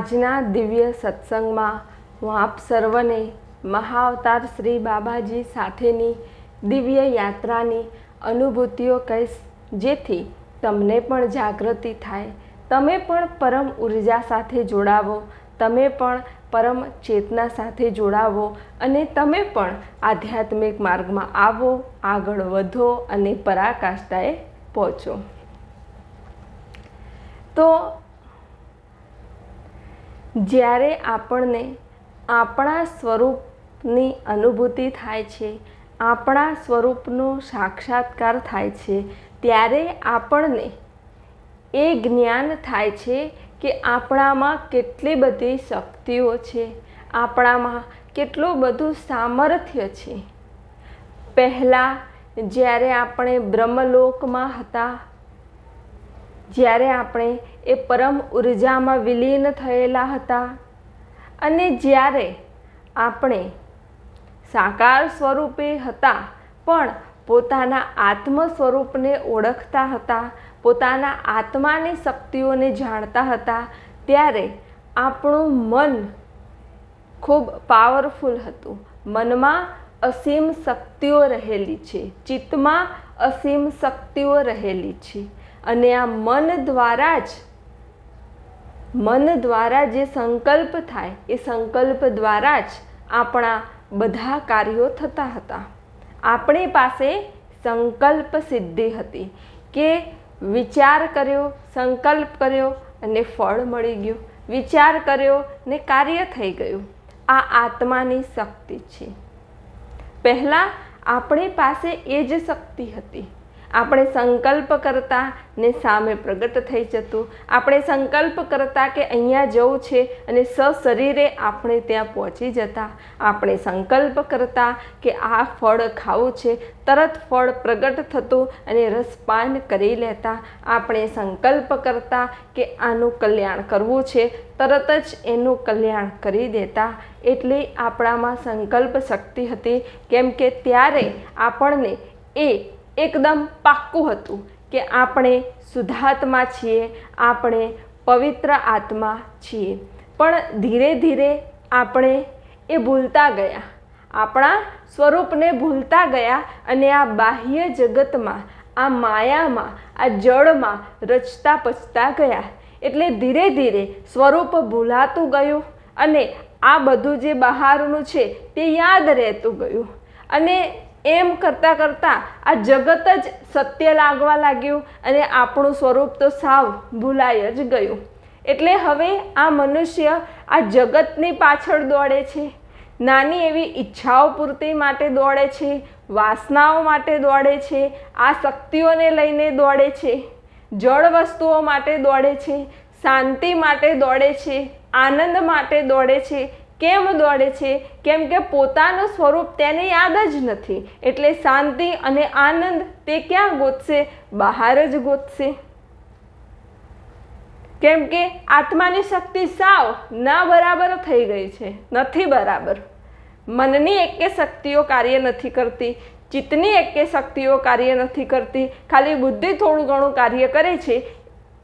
આજના દિવ્ય સત્સંગમાં હું આપ સર્વને મહાવતાર શ્રી બાબાજી સાથેની દિવ્ય યાત્રાની અનુભૂતિઓ કહીશ, જેથી તમને પણ જાગૃતિ થાય. તમે પણ પરમ ઊર્જા સાથે જોડાવો, તમે પણ પરમ ચેતના સાથે જોડાવો અને તમે પણ આધ્યાત્મિક માર્ગમાં આવો, આગળ વધો અને પરાકાષ્ઠાએ પહોંચો. તો જ્યારે આપણને આપણા સ્વરૂપની અનુભૂતિ થાય છે, આપણા સ્વરૂપનો સાક્ષાત્કાર થાય છે, ત્યારે આપણને એ જ્ઞાન થાય છે કે આપણામાં કેટલી બધી શક્તિઓ છે, આપણામાં કેટલું બધું સામર્થ્ય છે. પહેલાં જ્યારે આપણે બ્રહ્મલોકમાં હતા જ્યારે આપણે એ પરમ ઉર્જામાં વિલીન થયેલા હતા અને જ્યારે આપણે સાકાર સ્વરૂપે હતા, પણ પોતાના આત્મ સ્વરૂપને ઓળખતા હતા, પોતાના આત્માની શક્તિઓને જાણતા હતા, ત્યારે આપણું મન ખૂબ પાવરફુલ હતું. મનમાં અસીમ શક્તિઓ રહેલી છે. ચિત્તમાં અસીમ શક્તિઓ રહેલી છે. અને આ મન દ્વારા જ, મન દ્વારા જે સંકલ્પ થાય, એ સંકલ્પ દ્વારા જ આપણા બધા કાર્યો થતા હતા. આપણી પાસે સંકલ્પ સિદ્ધિ હતી કે વિચાર કર્યો, સંકલ્પ કર્યો અને ફળ મળી ગયું. વિચાર કર્યો ને કાર્ય થઈ ગયું. આ આત્માની શક્તિ છે. પહેલાં આપણી પાસે એ જ શક્તિ હતી. આપણે સંકલ્પ કરતા ને સામે પ્રગટ થઈ જતું. આપણે સંકલ્પ કરતા કે અહીંયા જવું છે અને સશરીરે આપણે ત્યાં પહોંચી જતા. આપણે સંકલ્પ કરતા કે આ ફળ ખાવું છે. તરત ફળ પ્રગટ થતું અને રસપાન કરી લેતા. આપણે સંકલ્પ કરતા કે આનું કલ્યાણ કરવું છે. તરત જ એનું કલ્યાણ કરી દેતા. એટલી આપણામાં સંકલ્પ શક્તિ હતી. કેમ કે ત્યારે આપણને એ એકદમ પાક્કું હતું કે આપણે શુદ્ધાત્મા છીએ, આપણે પવિત્ર આત્મા છીએ. પણ ધીરે ધીરે આપણે એ ભૂલતા ગયા. આપણા સ્વરૂપને ભૂલતા ગયા અને આ બાહ્ય જગતમાં, આ માયામાં, આ જળમાં રચતા પચતા ગયા. એટલે ધીરે ધીરે સ્વરૂપ ભૂલાતું ગયું અને આ બધું જે બહારનું છે તે યાદ રહેતું ગયું. અને એમ કરતાં કરતાં આ જગત જ સત્ય લાગવા લાગ્યું અને આપણું સ્વરૂપ તો સાવ ભૂલાઈ જ ગયું. એટલે હવે આ મનુષ્ય આ જગતની પાછળ દોડે છે. નાની એવી ઈચ્છાઓ પૂર્તિ માટે દોડે છે, વાસનાઓ માટે દોડે છે, આ શક્તિઓને લઈને દોડે છે, જળ વસ્તુઓ માટે દોડે છે, શાંતિ માટે દોડે છે, આનંદ માટે દોડે છે કેમ દોડે છે? કેમ કે પોતાનું સ્વરૂપ તેને યાદ જ નથી. એટલે શાંતિ અને આનંદ તે ક્યાં ગોતશે? બહાર જ ગોતશે. કેમ કે આત્માની શક્તિ સાવ ના બરાબર થઈ ગઈ છે. નથી બરાબર. મનની એકે શક્તિઓ કાર્ય નથી કરતી. ચિત્તની એકે શક્તિઓ કાર્ય નથી કરતી. ખાલી બુદ્ધિ થોડું ઘણું કાર્ય કરે છે.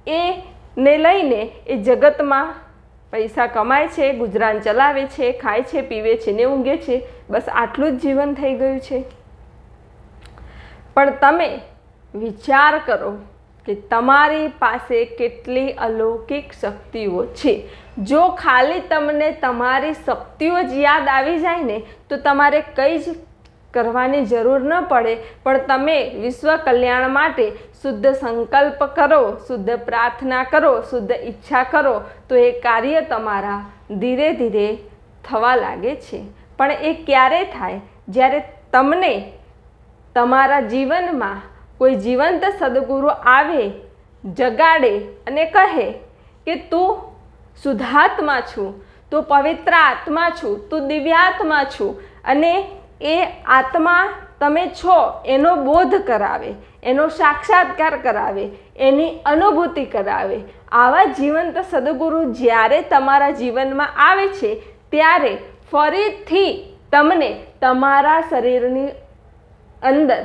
એને લઈને એ જગતમાં પૈસા કમાય છે, ગુજરાન ચલાવે છે, ખાય છે, પીવે છે ને ઊંઘે છે, બસ આટલું જ જીવન થઈ ગયું છે. પણ તમે વિચાર કરો કે તમારી પાસે કેટલી અલૌકિક શક્તિઓ છે. જો ખાલી તમને તમારી શક્તિઓ જ યાદ આવી જાય ને, તો તમારે કંઈ જ કરવાની જરૂર ન પડે, પણ તમે વિશ્વ કલ્યાણ માટે શુદ્ધ સંકલ્પ કરો, શુદ્ધ પ્રાર્થના કરો, શુદ્ધ ઈચ્છા કરો, તો એ કાર્ય તમારા ધીરે ધીરે થવા લાગે છે. પણ એ ક્યારે થાય? જ્યારે તમને તમારા જીવનમાં કોઈ જીવંત સદગુરુ આવે, જગાડે અને કહે કે તું શુદ્ધાત્મા છું, તું પવિત્ર આત્મા છું, તું દિવ્યાત્મા છું અને એ આત્મા તમે છો, એનો બોધ કરાવે, એનો સાક્ષાત્કાર કરાવે, એની અનુભૂતિ કરાવે. આવા જીવંત સદગુરુ જ્યારે તમારા જીવનમાં આવે છે, ત્યારે ફરીથી તમને તમારા શરીરની અંદર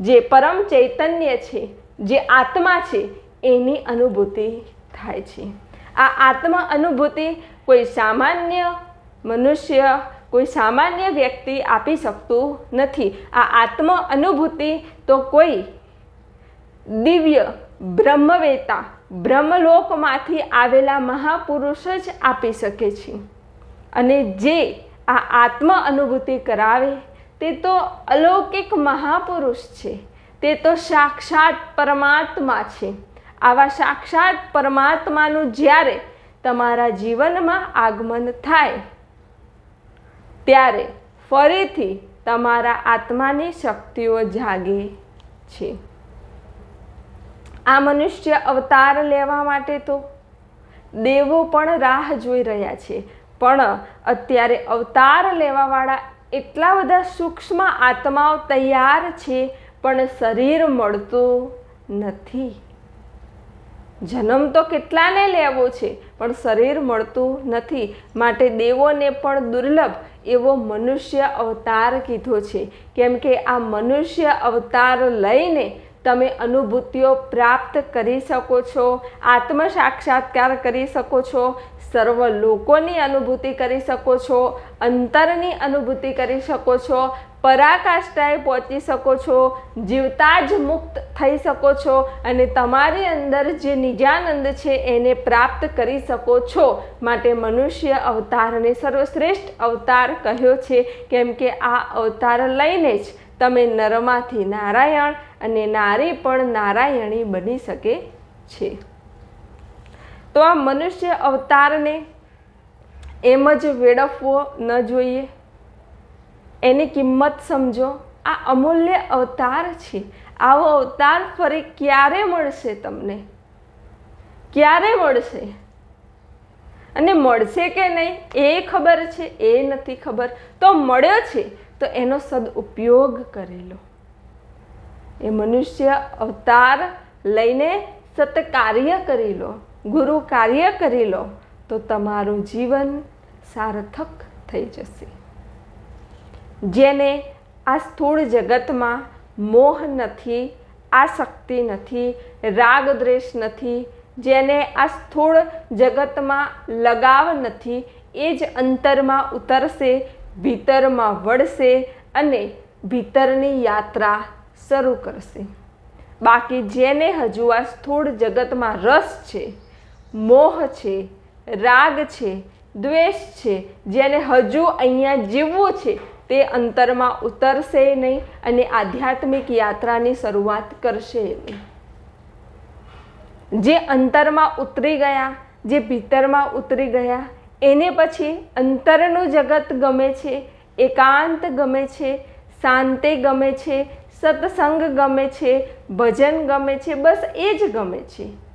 જે પરમ ચૈતન્ય છે, જે આત્મા છે, એની અનુભૂતિ થાય છે. આ આત્મા અનુભૂતિ કોઈ સામાન્ય મનુષ્ય કોઈ સામાન્ય વ્યક્તિ આપી શકતું નથી. આ આત્મ અનુભૂતિ તો કોઈ દિવ્ય બ્રહ્મવેતા બ્રહ્મલોકમાંથી આવેલા મહાપુરુષ જ આપી શકે છે. અને જે આ આત્મ અનુભૂતિ કરાવે તે તો અલૌકિક મહાપુરુષ છે. તે તો સાક્ષાત પરમાત્મા છે. આવા સાક્ષાત પરમાત્માનું જ્યારે તમારા જીવનમાં આગમન થાય ત્યારે ફરીથી તમારા આત્માની શક્તિઓ જાગે છે. આ મનુષ્ય અવતાર લેવા માટે તો દેવો પણ રાહ જોઈ રહ્યા છે. પણ અત્યારે અવતાર લેવાવાળા એટલા બધા સૂક્ષ્મ આત્માઓ તૈયાર છે, પણ શરીર મળતું નથી. જન્મ તો કેટલાને લેવો છે, પણ શરીર મળતું નથી. માટે દેવોને પણ દુર્લભ એવો મનુષ્ય અવતાર કીધો છે. કેમ કે આ મનુષ્ય અવતાર લઈને તમે અનુભૂતિઓ પ્રાપ્ત કરી શકો છો આત્મ સાક્ષાત્કાર કરી શકો છો સર્વ લોકોની અનુભૂતિ કરી શકો છો, અંતરની અનુભૂતિ કરી શકો છો, પરાકાષ્ઠાએ પહોંચી શકો છો, જીવતા જ મુક્ત થઈ શકો છો અને તમારી અંદર જે નિજાનંદ છે એને પ્રાપ્ત કરી શકો છો માટે મનુષ્ય અવતારને સર્વશ્રેષ્ઠ અવતાર કહ્યો છે, કેમ કે આ અવતાર લઈને જ તમે નરમાંથી નારાયણ અને નારી પણ નારાયણી બની શકે છે. તો આ મનુષ્ય અવતારને એમ જ વેડફવો ન જોઈએ. એની કિંમત સમજો. આ અમૂલ્ય અવતાર છે. આવો અવતાર ફરી ક્યારે મળશે તમને? ક્યારે મળશે? અને મળશે કે નહીં એ ખબર છે? એ નથી ખબર. તો મળ્યો છે, તો એનો સદઉપયોગ કરેલો એ મનુષ્ય અવતાર લઈને સત્કાર્ય કરી લો. ગુરુ કાર્ય કરી લો, તો તમારું જીવન સાર્થક થઈ જશે. જેને આ સ્થૂળ જગતમાં મોહ નથી આસક્તિ નથી, રાગ દ્વેષ નથી, જેને આ સ્થૂળ જગતમાં લગાવ નથી, એ જ અંતરમાં ઉતરશે, ભીતરમાં વળશે અને ભીતરની યાત્રા શરૂ કરશે. બાકી જેને હજુ આ સ્થૂળ જગતમાં રસ છે મોહ છે, રાગ છે, દ્વેષ છે, જેને હજુ અહીંયા જીવવું છે, તે અંતરમાં ઉતરશે નહીં અને આધ્યાત્મિક યાત્રાની શરૂઆત કરશે નહીં. જે અંતરમાં ઉતરી ગયા, જે ભીતરમાં ઉતરી ગયા, એને પછી અંતરનું જગત ગમે છે, એકાંત ગમે છે, શાંતિ ગમે છે, સત્સંગ ગમે છે, ભજન ગમે છે, બસ એ જ ગમે છે.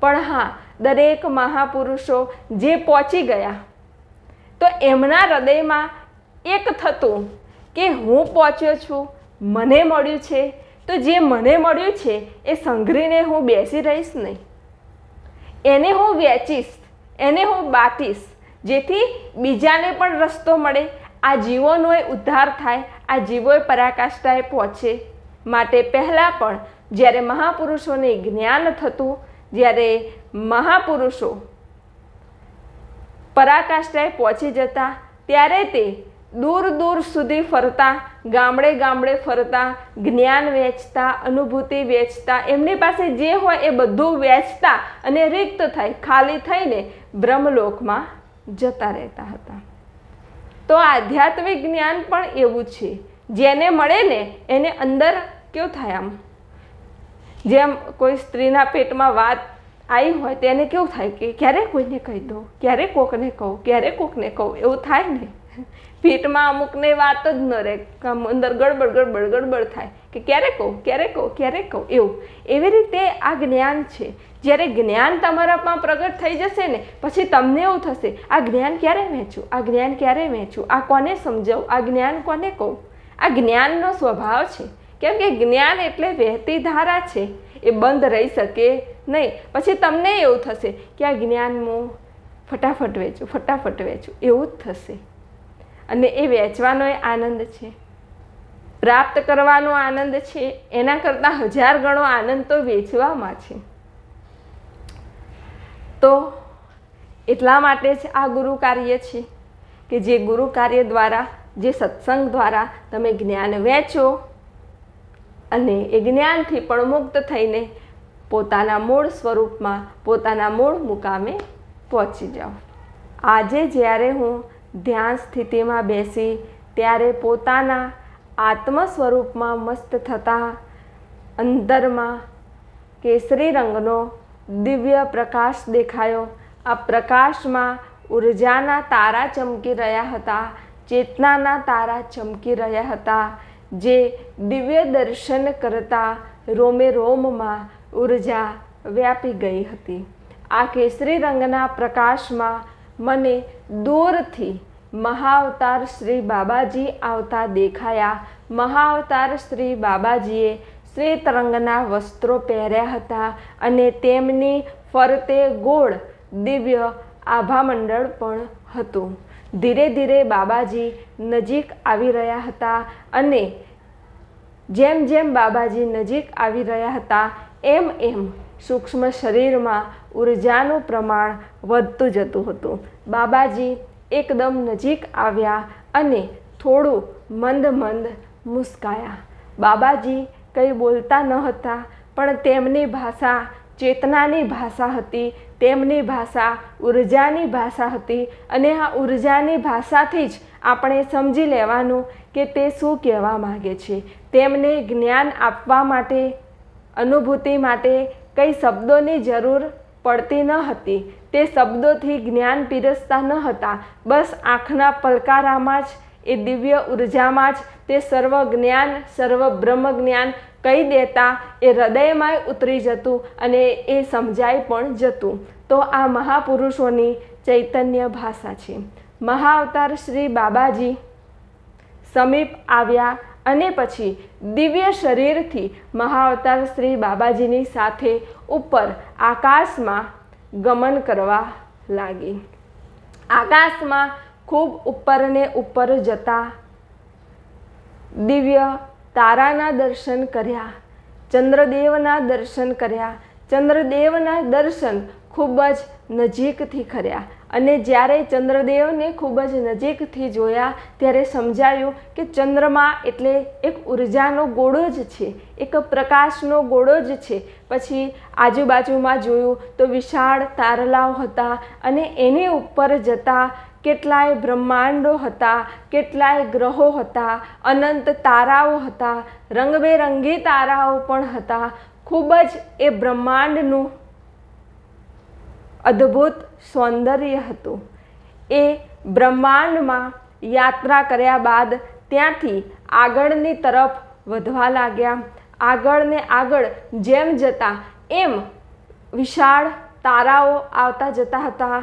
પણ હા, દરેક મહાપુરુષો જે પહોંચી ગયા, તો એમના હૃદયમાં એક થતું કે હું પહોંચ્યો છું, મને મળ્યું છે. તો જે મને મળ્યું છે, એ સંઘરીને હું બેસી રહીશ નહીં. એને હું વેચીશ, એને હું બાતીશ જેથી બીજાને પણ રસ્તો મળે. આ જીવોનો ઉદ્ધાર થાય, આ જીવોએ પરાકાષ્ઠાએ પહોંચે. માટે પહેલાં પણ જ્યારે મહાપુરુષોને જ્ઞાન થતું જ્યારે મહાપુરુષો પરાકાષ્ઠાએ પહોંચી જતા, ત્યારે તે દૂર દૂર સુધી ફરતા, ગામડે ગામડે ફરતા, જ્ઞાન વેચતા, અનુભૂતિ વેચતા, એમની પાસે જે હોય એ બધું વેચતા અને રિક્ત થાય, ખાલી થઈને બ્રહ્મલોકમાં જતા રહેતા હતા. તો આધ્યાત્મિક જ્ઞાન પણ એવું છે. જેને મળે ને એને અંદર કેવું થાય આમ? જેમ કોઈ સ્ત્રીના પેટમાં વાત આવી હોય તેને કેવું થાય કે ક્યારે કોઈને કહી દઉં, ક્યારે કોકને કહું, ક્યારે કોકને કહું, એવું થાય ને? પેટમાં અમુકને વાત જ ન રહે અંદર ગડબડ ગડબડ ગડબડ થાય કે ક્યારે કહું ક્યારે કહું ક્યારે કહું, એવું. એવી રીતે આ જ્ઞાન છે. જ્યારે જ્ઞાન તમારામાં પ્રગટ થઈ જશે ને, પછી તમને એવું થશે, આ જ્ઞાન ક્યારે વહેંચું, આ જ્ઞાન ક્યારે વહેંચું? આ કોને સમજાવું? આ જ્ઞાન કોને કહું? આ જ્ઞાનનો સ્વભાવ છે. કેમ કે જ્ઞાન એટલે વહેતી ધારા છે, એ બંધ રહી શકે નહીં. પછી તમને એવું થશે કે આ જ્ઞાન હું ફટાફટ વેચું ફટાફટ વેચું. એવું જ થશે. અને એ વેચવાનો એ આનંદ છે. પ્રાપ્ત કરવાનો આનંદ છે. એના કરતાં હજાર ગણો આનંદ તો વેચવામાં છે. તો એટલા માટે જ આ ગુરુ કાર્ય છે કે જે ગુરુ કાર્ય દ્વારા, જે સત્સંગ દ્વારા તમે જ્ઞાન વહેંચો અને એ જ્ઞાનથી પણ મુક્ત થઈને પોતાના મૂળ સ્વરૂપમાં, પોતાના મૂળ મુકામે પહોંચી જાઓ આજે જ્યારે હું ધ્યાન સ્થિતિમાં બેસી, ત્યારે પોતાના આત્મ સ્વરૂપમાં મસ્ત થતા અંદરમાં કેસરી રંગનો દિવ્ય પ્રકાશ દેખાયો. આ પ્રકાશમાં ઉર્જાના તારા ચમકી રહ્યા હતા, ચેતનાના તારા ચમકી રહ્યા હતા. જે દિવ્ય દર્શન કરતા રોમે રોમમાં ઊર્જા વ્યાપી ગઈ હતી. આ કેસરી રંગના પ્રકાશમાં મને દૂરથી મહાવતાર શ્રી બાબાજી આવતા દેખાયા. મહાવતાર શ્રી બાબાજીએ શ્વેત રંગના વસ્ત્રો પહેર્યા હતા અને તેમની ફરતે ગોળ દિવ્ય આભામંડળ પણ હતું. ધીરે ધીરે બાબાજી નજીક આવી રહ્યા હતા અને જેમ જેમ બાબાજી નજીક આવી રહ્યા હતા, એમ એમ સૂક્ષ્મ શરીરમાં ઉર્જાનું પ્રમાણ વધતું જતું હતું. બાબાજી એકદમ નજીક આવ્યા અને થોડું મંદ મંદ મુસ્કાયા. બાબાજી કંઈ બોલતા ન હતા પણ તેમની ભાષા ચેતનાની ભાષા હતી તેમની ભાષા ઉર્જાની ભાષા હતી અને આ ઉર્જાની ભાષાથી જ આપણે સમજી લેવાનું કે તે શું કહેવા માગે છે. તેમને જ્ઞાન આપવા માટે, અનુભૂતિ માટે કઈ શબ્દોની જરૂર પડતી ન હતી. તે શબ્દોથી જ્ઞાન પીરસતા ન હતા. બસ આંખના પલકારામાં જ, એ દિવ્ય ઉર્જામાં જ તે સર્વ જ્ઞાન, સર્વ બ્રહ્મ જ્ઞાન કહી દેતા એ હૃદયમાં ઉતરી જતું અને એ સમજાઈ પણ જતું. તો આ મહાપુરુષોની ચૈતન્ય ભાષા છે. મહાઅવતાર શ્રી બાબાજી સમીપ આવ્યા અને પછી દિવ્ય શરીરથી મહાઅવતાર શ્રી બાબાજીની સાથે ઉપર આકાશમાં ગમન કરવા લાગી. આકાશમાં ખૂબ ઉપર ને ઉપર જતા દિવ્ય તારાના દર્શન કર્યા, ચંદ્રદેવના દર્શન કર્યા, ચંદ્રદેવના દર્શન ખૂબ જ નજીકથી કર્યા અને જ્યારે ચંદ્રદેવને ખૂબ જ નજીકથી જોયા ત્યારે સમજાયું કે ચંદ્રમા એટલે એક ઉર્જાનો ગોળો જ છે, એક પ્રકાશનો ગોળો જ છે. પછી આજુબાજુમાં જોયું તો વિશાળ તારલાઓ હતા અને એની ઉપર જતા કેટલાય બ્રહ્માંડો હતા, કેટલાય ગ્રહો હતા, અનંત તારાઓ હતા, રંગબેરંગી તારાઓ પણ હતા. ખૂબ જ એ બ્રહ્માંડનું અદ્ભુત સૌંદર્ય હતું. એ બ્રહ્માંડમાં યાત્રા કર્યા બાદ ત્યાંથી આગળની તરફ વધવા લાગ્યા. આગળ ને આગળ જેમ જતા, એમ વિશાળ તારાઓ આવતા જતા હતા.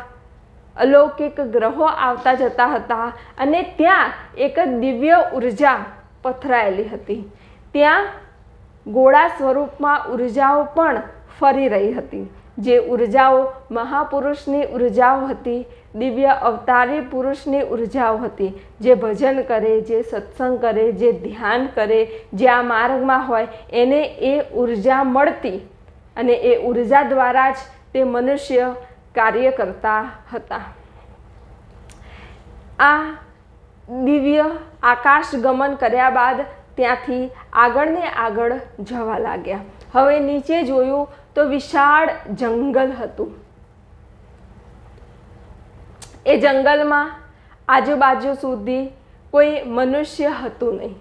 અલૌકિક ગ્રહો આવતા જતા હતા અને ત્યાં એક દિવ્ય ઊર્જા પથરાયેલી હતી. ત્યાં ગોળા સ્વરૂપમાં ઉર્જાઓ પણ ફરી રહી હતી. જે ઉર્જાઓ મહાપુરુષની ઉર્જાઓ હતી, દિવ્ય અવતારી પુરુષની ઉર્જાઓ હતી, જે ભજન કરે, જે સત્સંગ કરે, જે ધ્યાન કરે, જે આ માર્ગમાં હોય, એને એ ઊર્જા મળતી અને એ ઊર્જા દ્વારા જ તે મનુષ્ય કાર્ય કરતા હતા. આ દિવ્ય આકાશ ગમન કર્યા બાદ ત્યાંથી આગળ આગળ જવા લાગ્યા. હવે નીચે જોયું તો વિશાળ જંગલ હતું. એ જંગલમાં આજુબાજુ સુધી કોઈ મનુષ્ય હતું નહીં.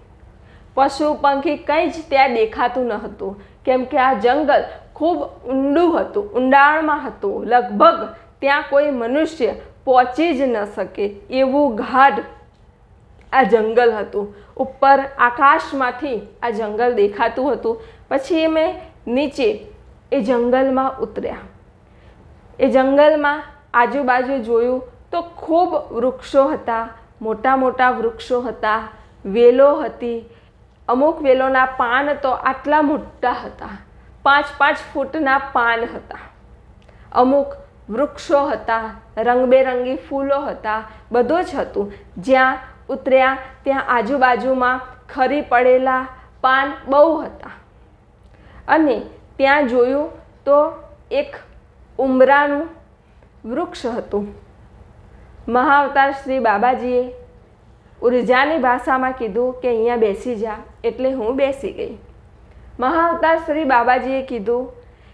પશુ, પંખી કંઈ જ ત્યાં દેખાતું ન હતું. કેમ કે આ જંગલ ખૂબ ઊંડું હતું. ઊંડાણમાં હતું. લગભગ ત્યાં કોઈ મનુષ્ય પહોંચી જ ન શકે એવું ગાઢ આ જંગલ હતું. ઉપર આકાશમાંથી આ જંગલ દેખાતું હતું. પછી મેં નીચે એ જંગલમાં ઉતર્યા. એ જંગલમાં આજુબાજુ જોયું તો ખૂબ વૃક્ષો હતા, મોટા મોટા વૃક્ષો હતા, વેલો હતી. અમુક વેલોના પાન તો આટલા મોટા હતા. પાંચ પાંચ ફૂટના પાન હતા. અમુક વૃક્ષો હતા, રંગબેરંગી ફૂલો હતા, બધું જ હતું. જ્યાં ઉતર્યા, ત્યાં આજુબાજુમાં ખરી પડેલા પાન બહુ હતા. અને ત્યાં જોયું તો એક ઉમરાનું વૃક્ષ હતું. મહાવતાર શ્રી બાબાજીએ ઉર્જાની ભાષામાં કીધું કે અહીંયા બેસી જા, એટલે હું બેસી ગઈ. મહાઅવતાર શ્રી બાબાજીએ કીધું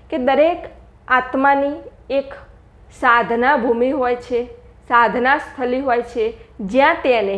કે દરેક આત્માની એક સાધના ભૂમિ હોય છે, સાધના સ્થલી હોય છે, જ્યાં તેને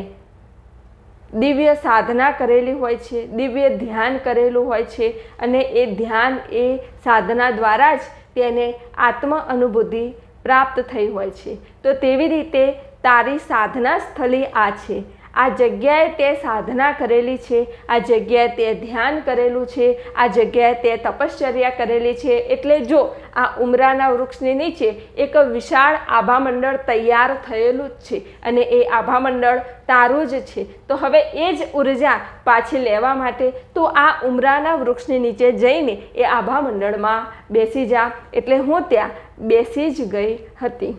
દિવ્ય સાધના કરેલી હોય છે, દિવ્ય ધ્યાન કરેલું હોય છે અને એ ધ્યાન એ સાધના દ્વારા જ તેને આત્મ અનુભૂતિ પ્રાપ્ત થઈ હોય છે. તો તેવી રીતે તારી સાધના સ્થલી આ છે. આ જગ્યાએ તે સાધના કરેલી છે, આ જગ્યાએ તે ધ્યાન કરેલું છે, આ જગ્યાએ તે તપશ્ચર્યા કરેલી છે. એટલે જો આ ઉમરાના વૃક્ષની નીચે એક વિશાળ આભામંડળ તૈયાર થયેલું જ છે અને એ આભામંડળ તારું જ છે, તો હવે એ જ ઊર્જા પાછી લેવા માટે તું આ ઉમરાના વૃક્ષની નીચે જઈને એ આભામંડળમાં બેસી જા. એટલે હું ત્યાં બેસી જ ગઈ હતી.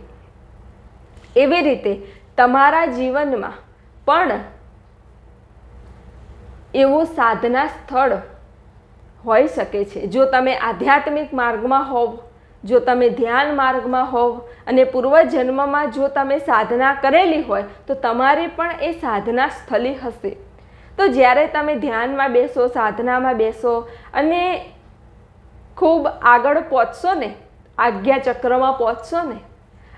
એવી રીતે તમારા જીવનમાં પણ એવું સાધના સ્થળ હોઈ શકે છે. જો તમે આધ્યાત્મિક માર્ગમાં હોવ, જો તમે ધ્યાન માર્ગમાં હોવ અને પૂર્વજન્મમાં જો તમે સાધના કરેલી હોય, તો તમારી પણ એ સાધના સ્થલી હશે. તો જ્યારે તમે ધ્યાનમાં બેસો, સાધનામાં બેસો અને ખૂબ આગળ પહોંચશો ને, આજ્ઞાચક્રમાં પહોંચશો ને,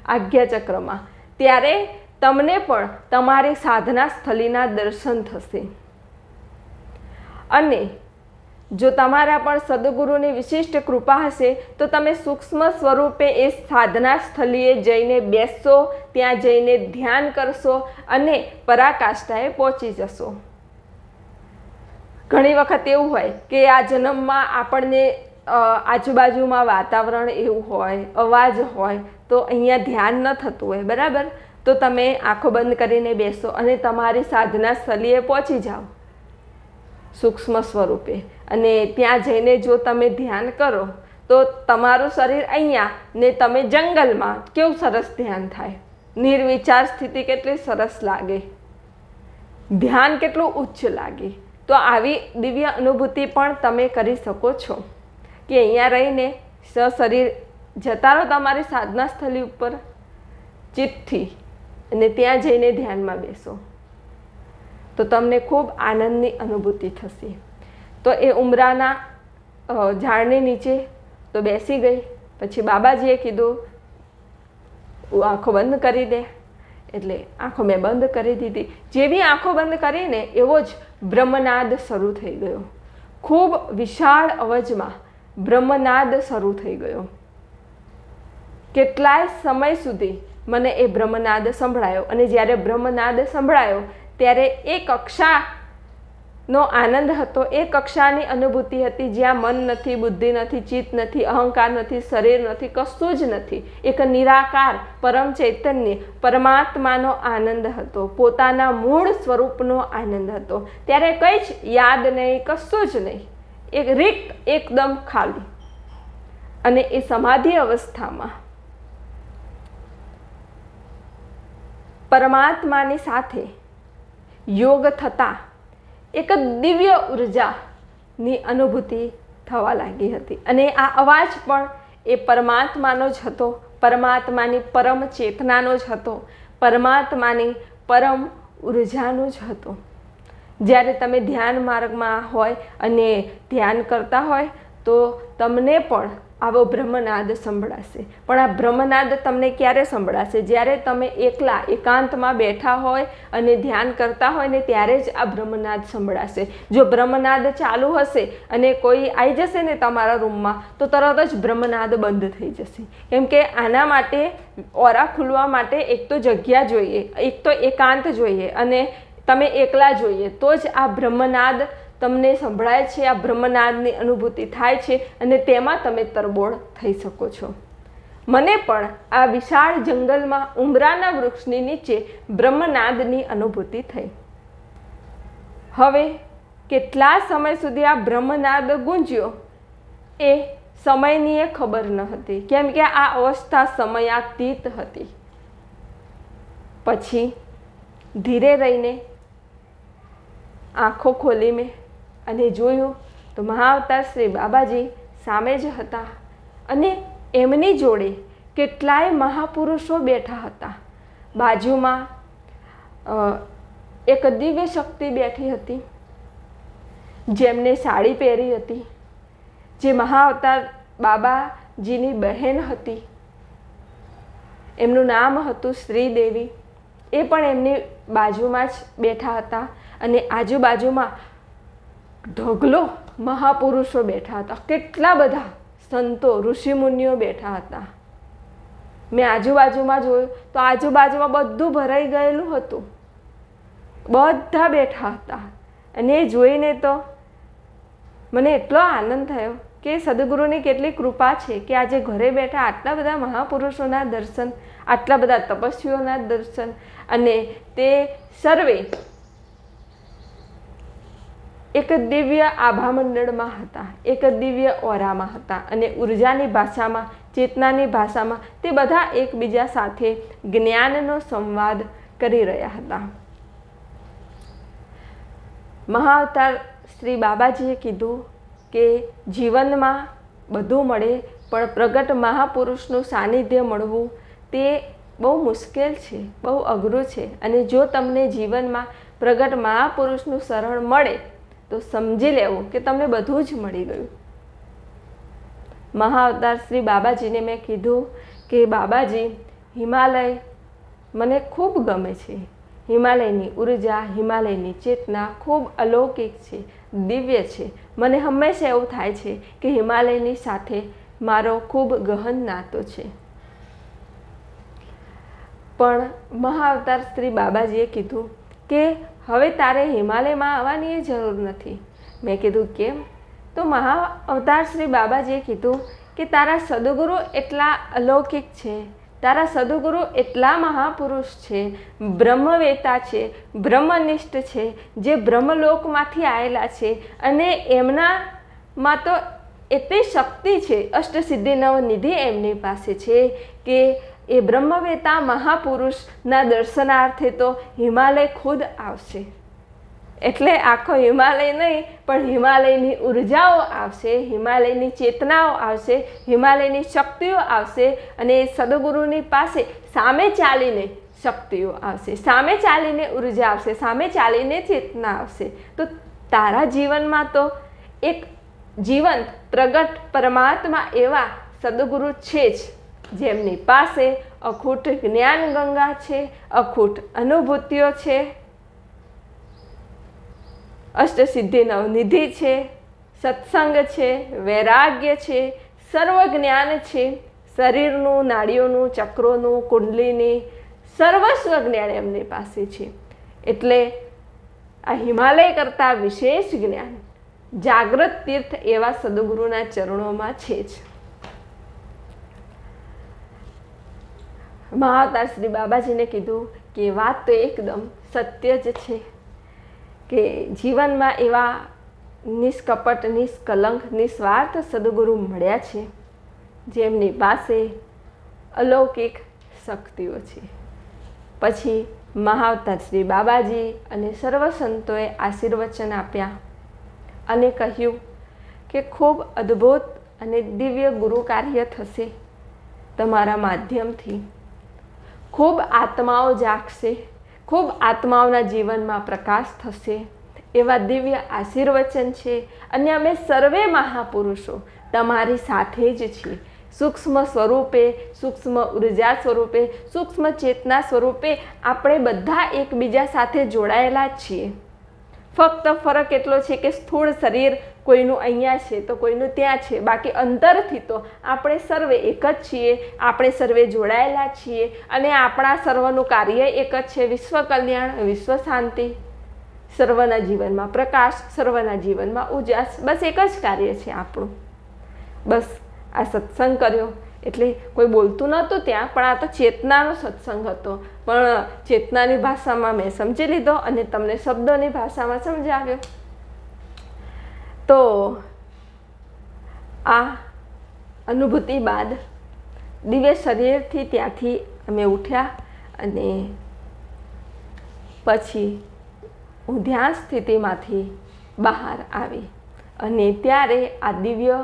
આજ્ઞાચક્રમાં, ત્યારે તમને પણ તમારી સાધના સ્થલીના દર્શન થશે. અને જો તમારા પણ સદગુરુની વિશિષ્ટ કૃપા હશે, તો તમે સૂક્ષ્મ સ્વરૂપે એ સાધના સ્થળીએ જઈને બેસશો ત્યાં જઈને ધ્યાન કરશો અને પરાકાષ્ઠાએ પહોંચી જશો. ઘણી વખત એવું હોય કે આ જન્મમાં આપણને આજુબાજુમાં વાતાવરણ એવું હોય, અવાજ હોય, તો અહીંયા ધ્યાન ન થતું હોય, બરાબર? તો તમે આંખો બંધ કરીને બેસો અને તમારી સાધના સ્થળીએ પહોંચી જાઓ. સૂક્ષ્મ સ્વરૂપે. અને ત્યાં જઈને જો તમે ધ્યાન કરો, તો તમારું શરીર અહીંયા ને તમે જંગલમાં. કેવું સરસ ધ્યાન થાય. નિર્વિચાર સ્થિતિ કેટલી સરસ લાગે. ધ્યાન કેટલું ઉચ્ચ લાગે. તો આવી દિવ્ય અનુભૂતિ પણ તમે કરી શકો છો. કે અહીંયા રહીને સશરીર જતા રહો તમારી સાધના સ્થળી ઉપર. ચિત્તથી. અને ત્યાં જઈને ધ્યાનમાં બેસો. તો તમને ખૂબ આનંદની અનુભૂતિ થશે. તો એ ઉમરાના ઝાડની નીચે તો બેસી ગઈ. પછી બાબાજીએ કીધું આંખો બંધ કરી દે. એટલે આંખો મેં બંધ કરી દીધી. જેવી આંખો બંધ કરીને એવો જ બ્રહ્મનાદ શરૂ થઈ ગયો. ખૂબ વિશાળ અવાજમાં બ્રહ્મનાદ શરૂ થઈ ગયો. કેટલાય સમય સુધી મને એ બ્રહ્મનાદ સંભળાયો. અને જ્યારે બ્રહ્મનાદ સંભળાયો, ત્યારે એ કક્ષાનો આનંદ હતો. એ કક્ષાની અનુભૂતિ હતી, જ્યાં મન નથી, બુદ્ધિ નથી, ચિત્ત નથી, અહંકાર નથી, શરીર નથી, કશું જ નથી. એક નિરાકાર પરમ ચૈતન્ય પરમાત્માનો આનંદ હતો. પોતાના મૂળ સ્વરૂપનો આનંદ હતો. ત્યારે કંઈ જ યાદ નહીં, કશું જ નહીં. એક રિક્ત એકદમ ખાલી. અને એ સમાધિ અવસ્થામાં પરમાત્માની સાથે યોગ થતાં એક દિવ્ય ઉર્જાની અનુભૂતિ થવા લાગી હતી. અને આ અવાજ પણ એ પરમાત્માનો જ હતો. પરમાત્માની પરમ ચેતનાનો જ હતો. પરમાત્માની પરમ ઉર્જાનો જ હતો. જ્યારે તમે ધ્યાન માર્ગમાં હોય અને ધ્યાન કરતા હોય તો તમને પણ આવો બ્રહ્મનાદ સંભળાશે. પણ આ બ્રહ્મનાદ તમને ક્યારે સંભળાશે? જ્યારે તમે એકલા એકાંતમાં બેઠા હોય અને ધ્યાન કરતા હોય ને ત્યારે જ આ બ્રહ્મનાદ સંભળાશે. જો બ્રહ્મનાદ ચાલુ હશે અને કોઈ આવી જશે ને તમારા રૂમમાં, તો તરત જ બ્રહ્મનાદ બંધ થઈ જશે. કેમ કે આના માટે, ઓરા ખુલવા માટે એક તો જગ્યા જોઈએ, એક તો એકાંત જોઈએ અને તમે એકલા જોઈએ, તો જ આ બ્રહ્મનાદ તમને સંભળાય છે, આ બ્રહ્મનાદની અનુભૂતિ થાય છે અને તેમાં તમે તરબોળ થઈ શકો છો. મને પણ આ વિશાળ જંગલમાં ઉમરાના વૃક્ષની નીચે બ્રહ્મનાદની અનુભૂતિ થઈ. હવે કેટલા સમય સુધી આ બ્રહ્મનાદ ગુંજ્યો એ સમયની એ ખબર ન હતી, કેમ કે આ અવસ્થા સમયાતીત હતી. પછી ધીરે રહીને આંખો ખોલી મેં અને જોયું તો મહાઅવતાર શ્રી બાબાજી સામે જ હતા અને એમની જોડે કેટલાય મહાપુરુષો બેઠા હતા. બાજુમાં એક દિવ્ય શક્તિ બેઠી હતી, જેમને સાડી પહેરી હતી, જે મહાઅવતાર બાબાજીની બહેન હતી. એમનું નામ હતું શ્રીદેવી. એ પણ એમની બાજુમાં જ બેઠા હતા અને આજુબાજુમાં ઢગલો મહાપુરુષો બેઠા હતા. કેટલા બધા સંતો, ઋષિમુનિઓ બેઠા હતા. મેં આજુબાજુમાં જોયું તો આજુબાજુમાં બધું ભરાઈ ગયેલું હતું. બધા બેઠા હતા. અને એ જોઈને તો મને એટલો આનંદ થયો કે સદગુરુની કેટલી કૃપા છે કે આજે ઘરે બેઠા આટલા બધા મહાપુરુષોના દર્શન, આટલા બધા તપસ્વીઓના દર્શન અને તે સર્વે એક દિવ્ય આભામંડળમાં હતા, એક દિવ્ય ઓરામાં હતા અને ઉર્જાની ભાષામાં, ચેતનાની ભાષામાં તે બધા એકબીજા સાથે જ્ઞાનનો સંવાદ કરી રહ્યા હતા. મહાવતાર શ્રી બાબાજીએ કીધું કે જીવનમાં બધું મળે, પણ પ્રગટ મહાપુરુષનું સાનિધ્ય મળવું તે બહુ મુશ્કેલ છે, બહુ અઘરું છે અને જો તમને જીવનમાં પ્રગટ મહાપુરુષનું શરણ મળે તો સમજી લેવું કે તમને બધું જ મળી ગયું. મહાઅવતાર શ્રી બાબાજીને મેં કીધું કે, બાબાજી, હિમાલય મને ખૂબ ગમે છે. હિમાલયની ઊર્જા, હિમાલયની ચેતના ખૂબ અલૌકિક છે, દિવ્ય છે. મને હંમેશા એવું થાય છે કે હિમાલયની સાથે મારો ખૂબ ગહન નાતો છે. પણ મહાઅવતાર શ્રી બાબાજીએ કીધું કે હવે તારે હિમાલયમાં આવવાની એ જરૂર નથી. મેં કીધું, કેમ? તો મહા અવતાર શ્રી બાબાજીએ કીધું કે, તારા સદગુરુ એટલા અલૌકિક છે. તારા સદગુરુ એટલા મહાપુરુષ છે. બ્રહ્મવેતા છે. બ્રહ્મનિષ્ઠ છે. જે બ્રહ્મલોકમાંથી આવેલા છે. અને એમનામાં તો એટલી શક્તિ છે. અષ્ટસિદ્ધિ નવનિધિ એમની પાસે છે કે એ બ્રહ્મવેતા મહાપુરુષના દર્શનાર્થે તો હિમાલય ખુદ આવશે. એટલે આખો હિમાલય નહીં, પણ હિમાલયની ઉર્જાઓ આવશે, હિમાલયની ચેતનાઓ આવશે, હિમાલયની શક્તિઓ આવશે અને એ સદગુરુની પાસે સામે ચાલીને શક્તિઓ આવશે. સામે ચાલીને ઊર્જા આવશે, સામે ચાલીને ચેતના આવશે. તો તારા જીવનમાં તો એક જીવંત, પ્રગટ પરમાત્મા એવા સદગુરુ છે જ. જેમની પાસે અખૂટ જ્ઞાન ગંગા છે, અખૂટ અનુભૂતિઓ છે, અષ્ટસિદ્ધિ નવનિધિ છે, સત્સંગ છે, વૈરાગ્ય છે, સર્વ જ્ઞાન છે, શરીરનું, નાડીઓનું, ચક્રોનું, કુંડલીની સર્વસ્વ જ્ઞાન એમની પાસે છે. એટલે આ હિમાલય કરતાં વિશેષ જ્ઞાન જાગ્રત તીર્થ એવા સદગુરુના ચરણોમાં છે જ. મહાવતાર શ્રી બાબાજીને કીધું કે વાત તો એકદમ સત્ય જ છે કે જીવનમાં એવા નિષ્કપટ, નિષ્કલંક, નિસ્વાર્થ સદગુરુ મળ્યા છે જેમની પાસે અલૌકિક શક્તિઓ છે. પછી મહાવતાર શ્રી બાબાજી અને સર્વ સંતોએ આશીર્વચન આપ્યા અને કહ્યું કે ખૂબ અદ્ભુત અને દિવ્ય ગુરુ કાર્ય થશે તમારા માધ્યમથી. ખૂબ આત્માઓ જાગશે, ખૂબ આત્માઓના જીવનમાં પ્રકાશ થશે. એવા દિવ્ય આશીર્વચન છે. અને અમે સર્વે મહાપુરુષો તમારી સાથે જ છીએ. સૂક્ષ્મ સ્વરૂપે, સૂક્ષ્મ ઊર્જા સ્વરૂપે, સૂક્ષ્મ ચેતના સ્વરૂપે આપણે બધા એકબીજા સાથે જોડાયેલા છીએ. ફક્ત ફરક એટલો છે કે સ્થૂળ શરીર કોઈનું અહીંયા છે તો કોઈનું ત્યાં છે. બાકી અંતરથી તો આપણે સર્વે એક જ છીએ, આપણે સર્વે જોડાયેલા છીએ અને આપણા સર્વનું કાર્ય એક જ છે, વિશ્વ કલ્યાણ, વિશ્વ શાંતિ. સર્વના જીવનમાં પ્રકાશ, સર્વના જીવનમાં ઉજાસ, બસ એક જ કાર્ય છે આપણું. બસ આ સત્સંગ કર્યો. એટલે કોઈ બોલતું નહોતું ત્યાં, પણ આ તો ચેતનાનો સત્સંગ હતો. પણ ચેતનાની ભાષામાં મેં સમજી લીધો અને તમને શબ્દોની ભાષામાં સમજાવ્યો. તો આ અનુભૂતિ બાદ દિવ્ય શરીરથી ત્યાંથી અમે ઉઠ્યા અને પછી હું ધ્યાન સ્થિતિમાંથી બહાર આવી. અને ત્યારે આ દિવ્ય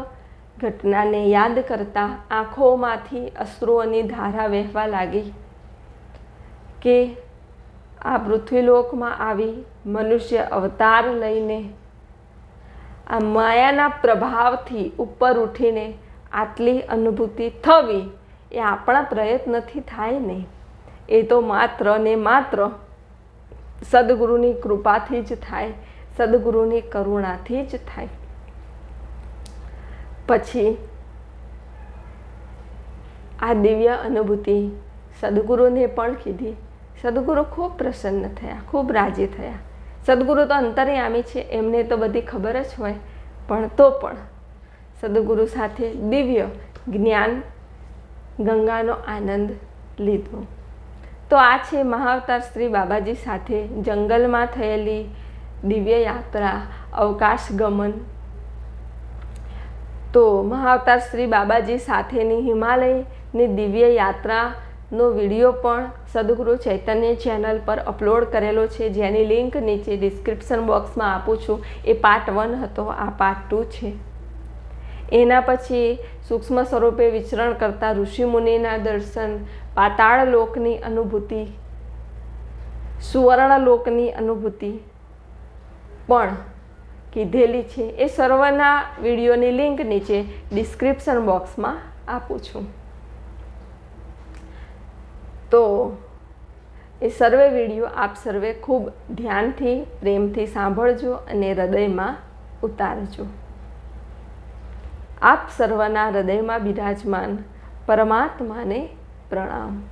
ઘટનાને યાદ કરતા આંખોમાંથી અશ્રુઓની ધારા વહેવા લાગી કે આ પૃથ્વીલોકમાં આવી મનુષ્ય અવતાર લઈને આ માયાના પ્રભાવથી ઉપર ઉઠીને આટલી અનુભૂતિ થવી એ આપણા પ્રયત્નથી થાય નહીં એ તો માત્ર ને માત્ર સદગુરુની કૃપાથી જ થાય, સદગુરુની કરુણાથી જ થાય. પછી આ દિવ્ય અનુભૂતિ સદગુરુને પણ કીધી. સદગુરુ ખૂબ પ્રસન્ન થયા, ખૂબ રાજી થયા. સદગુરુ તો અંતર્યામી છે, એમને તો બધી ખબર જ હોય, પણ તો પણ સદગુરુ સાથે દિવ્ય જ્ઞાન ગંગાનો આનંદ લીધો. તો આ છે મહાવતાર શ્રી બાબાજી સાથે જંગલમાં થયેલી દિવ્ય યાત્રા, અવકાશ ગમન તો મહાવતાર શ્રી બાબાજી સાથેની હિમાલયની દિવ્ય યાત્રાનો વીડિયો પણ સદગુરુ ચૈતન્ય ચેનલ પર અપલોડ કરેલો છે. જેની લિંક નીચે ડિસ્ક્રિપ્શન બોક્સમાં આપું છું. એ પાર્ટ વન હતો, આ પાર્ટ ટુ છે. એના પછી સૂક્ષ્મ સ્વરૂપે વિચરણ કરતા ઋષિમુનિના દર્શન, પાતાળ લોકની અનુભૂતિ, સુવર્ણ લોકની અનુભૂતિ પણ કીધેલી છે. એ સર્વના વિડીયોની લિંક નીચે ડિસ્ક્રિપ્શન બોક્સમાં આપું છું. તો એ સર્વે વીડિયો આપ સર્વે ખૂબ ધ્યાનથી, પ્રેમથી સાંભળજો અને હૃદયમાં ઉતારજો. આપ સર્વના હૃદયમાં બિરાજમાન પરમાત્માને પ્રણામ.